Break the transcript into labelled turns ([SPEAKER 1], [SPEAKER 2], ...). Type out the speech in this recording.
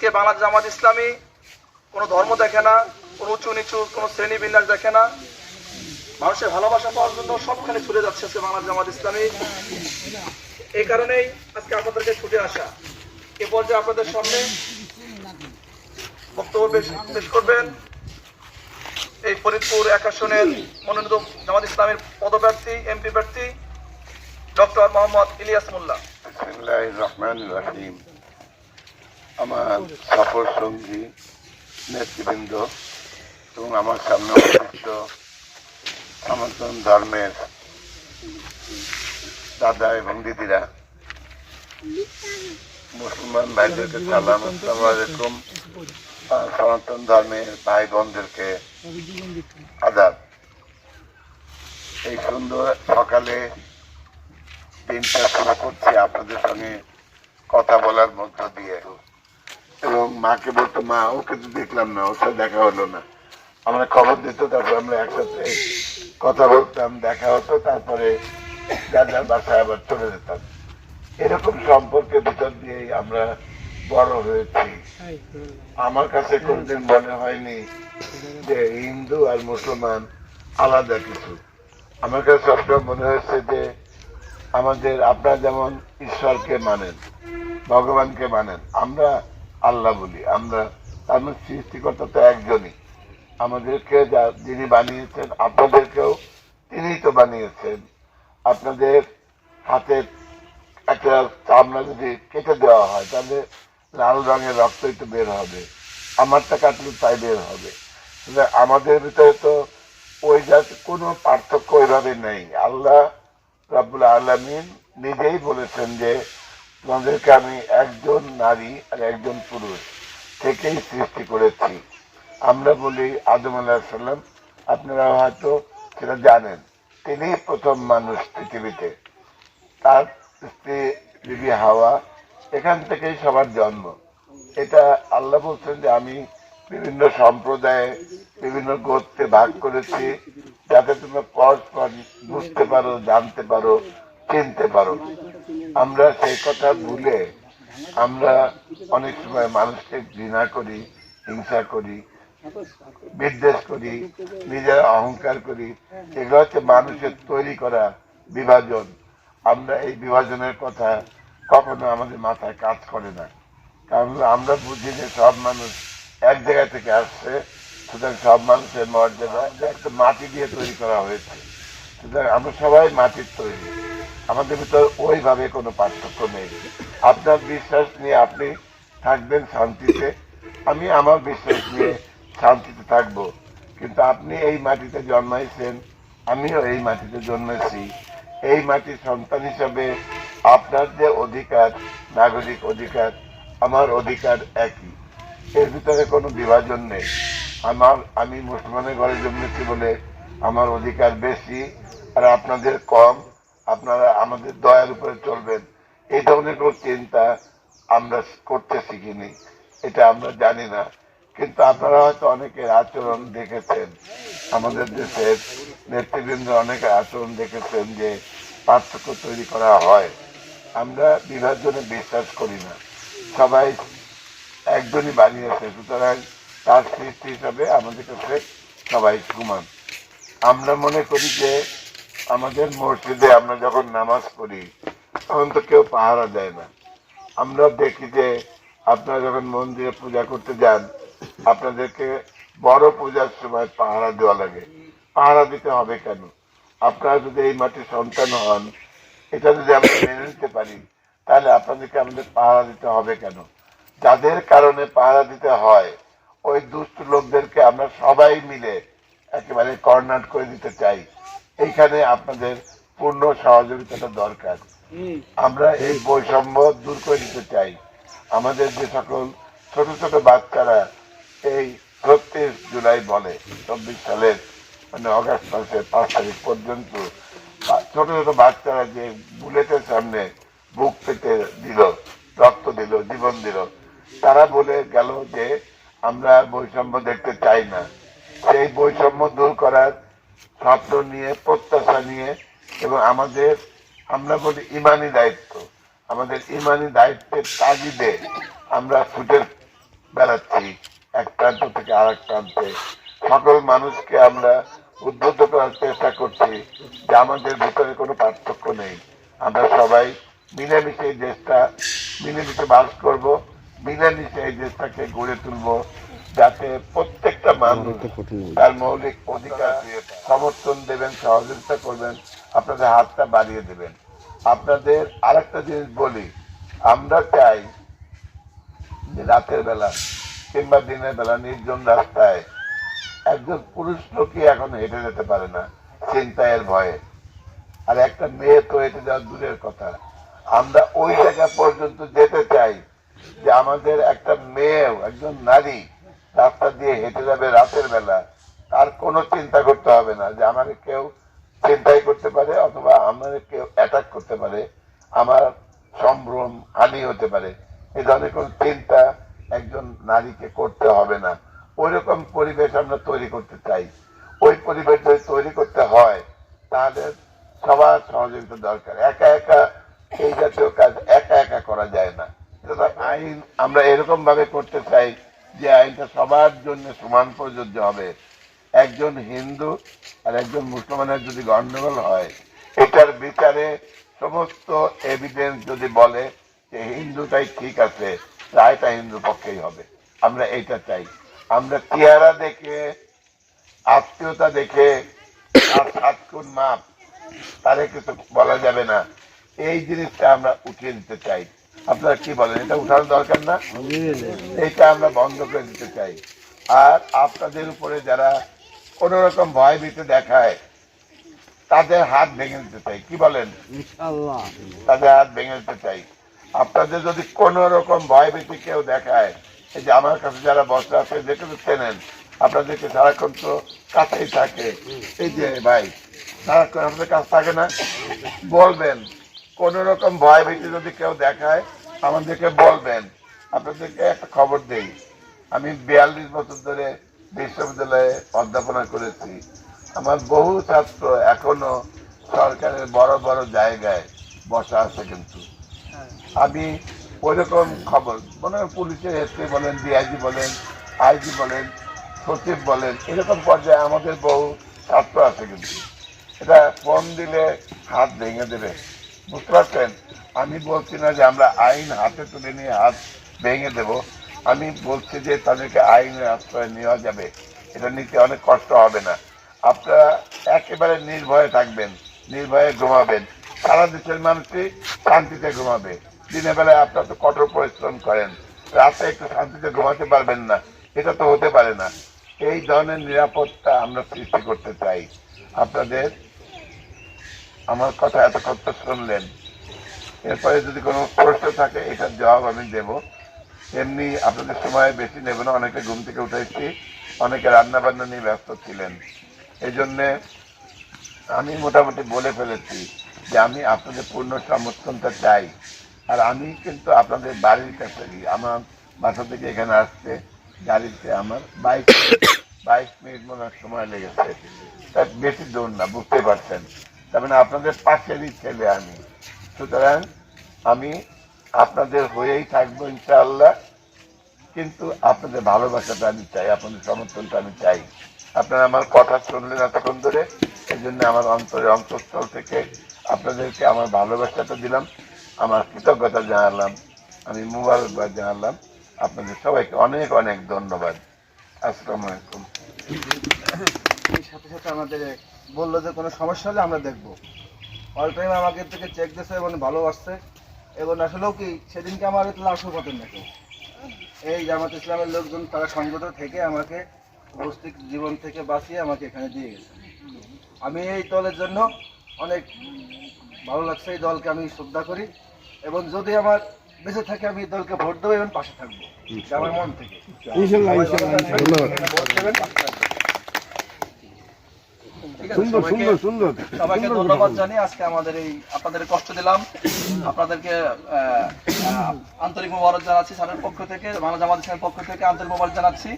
[SPEAKER 1] আজকে বাংলাদেশ জামাত ইসলামী কোনো ধর্ম দেখে না, কোনো উঁচু নিচু, কোনো শ্রেণি বিন্যাস দেখে না। মানুষের ভালোবাসা পাওয়ার জন্য সবখানে ছুটে যাচ্ছে আজকে বাংলাদেশ জামাত ইসলামী। এই কারণেই আজকে আপনাদেরকে ছুটে আসা। এ পর্যায়ে আপনাদের সামনে বক্তব্য পেশ করবেন এই ফরিদপুর এক আসনের মনোনীত জামাত ইসলামের পদপ্রার্থী, এমপি প্রার্থী ডক্টর মোহাম্মদ ইলিয়াস মোল্লা।
[SPEAKER 2] রহমান রাহিম। আমার সফর সঙ্গী, নেতৃবৃন্দ এবং আমার সামনে উপস্থিত সনাতন ধর্মের দাদা এবং দিদিরা। মুসলমান ভাইদেরকে সালাম, আসসালামু আলাইকুম। সনাতন ধর্মের ভাই বোনদেরকে আদাব। এই সুন্দর সকালে দিনটা শুরু করছি আপনাদের সঙ্গে কথা বলার মধ্য দিয়ে। এবং মাকে বলতো, মা, ওকে তো দেখলাম না, ওর সাথে দেখা হলো না। আমরা খবর দিত, তারপর আমরা একসাথে কথা বলতাম, দেখা হতো, তারপরে যার যার বাসায় আবার চলে যেতাম। এরকম সম্পর্কের ভিতর দিয়েই আমরা বড় হয়েছি। আমার কাছে কোনদিন মনে হয়নি যে হিন্দু আর মুসলমান আলাদা কিছু। আমার কাছে সবসময় মনে হয়েছে যে আমাদের, আপনারা যেমন ঈশ্বরকে মানেন, ভগবানকে মানেন, আমরা আল্লাহ বলি, আমরা তার সৃষ্টিকর্তা তো একজনই। আমাদেরকে যা যিনি বানিয়েছেন, আপনাদেরকেও তিনিই তো বানিয়েছেন। আপনাদের হাতের একটা চামড়া যদি কেটে দেওয়া হয়, তাহলে লাল রঙের রক্তই তো বের হবে, আমারটা কাটলে তাই বের হবে। আমাদের ভিতরে তো ওই জাতি কোনো পার্থক্য ওইভাবে নেই। আল্লাহ রাবুল আলমিন নিজেই বলেছেন যে তোমাদেরকে আমি একজন নারী আর একজন পুরুষ থেকেই সৃষ্টি করেছি। আমরা বলি আদম আলাহিসাল্লাম আপনারা হয়তো সেটা জানেন। তিনি প্রথম মানুষ পৃথিবীতে। তার স্ত্রী বিবি হাওয়া, এখান থেকেই সবার জন্ম। এটা আল্লাহ বলছেন যে আমি বিভিন্ন সম্প্রদায়ে বিভিন্ন গোত্রে ভাগ করেছি, যাতে তোমরা পরস্পর বুঝতে পারো, জানতে পারো, চিনতে পারো। আমরা সেই কথা ভুলে আমরা অনেক সময় মানুষকে ঘৃণা করি, হিংসা করি, বিদ্বেষ করি, নিজের অহংকার করি। এগুলো হচ্ছে মানুষের তৈরি করা বিভাজন। আমরা এই বিভাজনের কথা কখনো আমাদের মাথায় কাজ করে না। কারণ আমরা বুঝি যে সব মানুষ এক জায়গা থেকে আসছে, সুতরাং সব মানুষের মর্যাদা একটা মাটি দিয়ে তৈরি করা হয়েছে। সুতরাং আমরা সবাই মাটির তৈরি। আমাদের ভিতর ওইভাবে কোনো পার্থক্য নেই। আপনার বিশ্বাস নিয়ে আপনি থাকবেন শান্তিতে। আমি আমার বিশ্বাস নিয়ে শান্তিতে থাকব। কিন্তু আপনি এই মাটিতে জন্মাইছেন, আমিও এই মাটিতে জন্মেছি। এই মাটির সন্তান হিসাবে আপনার যে অধিকার, নাগরিক অধিকার, আমার অধিকার একই। এর ভিতরে কোনো বিভাজন নেই। আমার, আমি মুসলমানের ঘরে জন্মেছি বলে আমার অধিকার বেশি আর আপনাদের কম। আপনারা আমাদের দয়ার উপরে চলবেন। এই ধরনের কোনো চিন্তা আমরা করতে শিখিনি এটা আমরা জানি না। কিন্তু আপনারা হয়তো অনেকের আচরণ দেখেছেন। আমাদের দেশের নেতৃবৃন্দ অনেকের আচরণ দেখেছেন যে পার্থক্য তৈরি করা হয়। আমরা বিভাজনে বিশ্বাস করি না। সবাই একজনই বানিয়েছে, সুতরাং তার সৃষ্টি হিসাবে আমাদের কাছে সবাই সমান। আমরা মনে করি যে আমাদের মসজিদে আমরা যখন নামাজ পড়ি, তখন তো কেউ পাহারা দেয় না। আমরা দেখি যে আপনারা যখন মন্দিরে পূজা করতে যান, আপনাদেরকে বড় পূজার সময় পাহারা দেওয়া লাগে। পাহারা দিতে হবে কেন? আপনারা যদি এই মাটির সন্তান হন, এটা যদি আমরা মেনে নিতে পারি, তাহলে আপনাদেরকে আমাদের পাহারা দিতে হবে কেন? যাদের কারণে পাহারা দিতে হয়, ওই দুষ্ট লোকদেরকে আমরা সবাই মিলে একেবারে কর্নার করে দিতে চাই। এইখানে আপনাদের পূর্ণ সহযোগিতাটা দরকার। আমরা এই বৈষম্য দূর করে দিতে চাই। আমাদের যে সকল ছোট ছোট বাচ্চারা এই ছত্রিশ জুলাই বলে চব্বিশ সালের মানে অগাস্ট মাসের পাঁচ তারিখ পর্যন্ত ছোট ছোট বাচ্চারা যে বুলেটের সামনে বুক পেতে দিল রক্ত দিল জীবন দিল তারা বলে গেল যে আমরা বৈষম্য দেখতে চাই না। সেই বৈষম্য দূর করার স্বপ্ন নিয়ে, প্রত্যাশা নিয়ে এবং আমাদের, আমরা বলি ইমানি দায়িত্ব। আমাদের ইমানি দায়িত্বের তাগিদে আমরা ছুটে বেড়াচ্ছি এক প্রান্ত থেকে আর এক প্রান্তে। সকল মানুষকে আমরা উদ্বুদ্ধ করার চেষ্টা করছি যে আমাদের ভিতরে কোনো পার্থক্য নেই। আমরা সবাই মিলেমিশে এই দেশটা, মিলেমিশে বাস করব, মিলেমিশে এই দেশটাকে গড়ে তুলব, যাতে প্রত্যেকটা মানুষ তার মৌলিক অধিকার সমর্থন দেবেন সহযোগিতা করবেন আপনাদের হাতটা বাড়িয়ে দেবেন। আপনাদের আরেকটা জিনিস বলি আমরা চাই যে রাতের বেলা কিংবা দিনের বেলা নির্জন রাস্তায় একজন পুরুষ লোকই এখন হেঁটে যেতে পারে না চিন্তায়ের ভয়ে। আর একটা মেয়ে তো হেঁটে যাওয়া দূরের কথা। আমরা ওই জায়গা পর্যন্ত যেতে চাই যে আমাদের একটা মেয়েও একজন নারী রাস্তা দিয়ে হেঁটে যাবে রাতের বেলা, তার কোনো চিন্তা করতে হবে না যে আমাকে কেউ চিন্তাই করতে পারে অথবা আমার কেউ অ্যাটাক করতে পারে, আমার সম্ভ্রম হানি হতে পারে। এই ধরনের কোনো চিন্তা একজন নারীকে করতে হবে না। ওইরকম পরিবেশ আমরা তৈরি করতে চাই। ওই পরিবেশ যদি তৈরি করতে হয়, তাহলে সবার সহযোগিতা দরকার। একা একা এই জাতীয় কাজ একা একা করা যায় না। আইন, আমরা এরকম ভাবে করতে চাই যে আইনটা সবার জন্য সমান প্রযোজ্য হবে। একজন হিন্দু আর একজন মুসলমানের যদি গন্ডগোল হয়, এটার বিচারে সমস্ত এভিডেন্স যদি বলে যে হিন্দুটাই ঠিক আছে, রায়টা হিন্দু পক্ষেই হবে। আমরা এইটা চাই। আমরা চেহারা দেখে, আত্মীয়তা দেখে, আর মাপ তারে কিছু বলা যাবে না। এই জিনিসটা আমরা উঠিয়ে দিতে চাই। আপনারা কি বলেন এটা উঠানো দরকার না? এটা আমরা বন্ধ করে দিতে চাই। আর আপনাদের উপরে যারা কোন রকম ভয় ভীতি দেখায় তাদের হাত ভেঙে দিতে চাই। কি বলেন? তাদের হাত ভেঙে দিতে চাই। আপনাদের যদি কোন রকম ভয় ভীতি কেউ দেখায় এই যে আমার কাছে যারা বসে আছে দেখে তো চেনেন আপনাদেরকে সারাক্ষণ তো কাছেই থাকে। এই যে ভাই সারাক্ষণ আপনাদের কাছে থাকে না? বলবেন কোন রকম ভয় ভীতি যদি কেউ দেখায় আমাদেরকে বলবেন, আপনাদেরকে একটা খবর দেই। আমি বিয়াল্লিশ বছর ধরে বিশ্ববিদ্যালয়ে অধ্যাপনা করেছি। আমার বহু ছাত্র এখনও সরকারের বড় বড় জায়গায় বসা আছে কিন্তু। আমি ওইরকম খবর, মনে পুলিশের এসপি বলেন, ডিআইজি বলেন, আইজি বলেন, সচিব বলেন, এরকম পর্যায়ে আমাদের বহু ছাত্র আছে কিন্তু। এটা ফোন দিলে হাত ভেঙে দেবে। বুঝতে পারছেন? আমি বলছি না যে আমরা আইন হাতে তুলে নিয়ে হাত ভেঙে দেব। আমি বলছি যে তাদেরকে আইনের আশ্রয় নেওয়া যাবে। এটা নিতে অনেক কষ্ট হবে না। আপনারা একেবারে নির্ভয়ে থাকবেন, নির্ভয়ে ঘুমাবেন। সারা দেশের মানুষই শান্তিতে ঘুমাবে। দিনের বেলায় আপনারা তো কঠোর পরিশ্রম করেন। রাতে একটু শান্তিতে ঘুমাতে পারবেন না। এটা তো হতে পারে না। এই ধরনের নিরাপত্তা আমরা সৃষ্টি করতে চাই। আপনাদের আমার কথা এত কষ্ট শুনলেন। এরপরে যদি কোনো প্রশ্ন থাকে, এটার জবাব আমি দেব। এমনি আপনাদের সময় বেশি নেব না, অনেকে ঘুম থেকে উঠেছি, অনেকে রান্না বান্না নিয়ে ব্যস্ত ছিলেন। এই জন্যে আমি মোটামুটি বলে ফেলেছি যে আমি আপনাদের পূর্ণ সমর্থনটা চাই। আর আমি কিন্তু আপনাদের বাড়ির কাছে আমার বাসা থেকে এখানে আসতে গাড়িতে আমার বাইক বাইশ মিনিট মনে সময় লেগেছে। তা বেশি দূর না বুঝতে পারছেন। তার মানে আপনাদের পাশেরই ছেলে আমি। সুতরাং আমি আপনাদের হয়েই থাকব ইনশাআল্লাহ। কিন্তু আপনাদের ভালোবাসাটা আমি চাই, আপনাদের সমর্থনটা আমি চাই। আপনারা আমার কথা শুনলেন এতক্ষণ ধরে এই জন্য আমার অন্তরে অন্তঃস্থল থেকে আপনাদেরকে আমার ভালোবাসাটা দিলাম, আমার কৃতজ্ঞতা জানালাম, আমি মুবারকবাদ জানালাম। আপনাদের সবাইকে অনেক অনেক ধন্যবাদ। আসসালামু আলাইকুম।
[SPEAKER 3] সাথে সাথে আমাদের বলল যে কোনো সমস্যা হলে আমরা দেখব। অল টাইম আমাকে থেকে চেক দিয়েছে এবং ভালোবাসছে। এবং আসলেও কি সেদিনকে আমার লাশও পাতেন না কেউ এই জামাত ইসলামের লোকজন তারা সংগত থেকে আমাকে বস্তিক জীবন থেকে বাঁচিয়ে আমাকে এখানে দিয়ে গেছে। আমি এই দলের জন্য অনেক ভালো লাগছে এই দলকে আমি শ্রদ্ধা করি। এবং যদি আমার বেঁচে থাকে আমি এই দলকে ভোট দেবো এবং পাশে থাকব। আমার মন থেকে। সবাইকে- ধন্যবাদ জানিয়ে আজকে আমাদের এই আপনাদের কষ্ট দিলাম। আপনাদেরকে আন্তরিক মোবারক জানাচ্ছি স্যারের পক্ষ থেকে বাংলা জামাত পক্ষ থেকে আন্তরিক মোবারক জানাচ্ছি।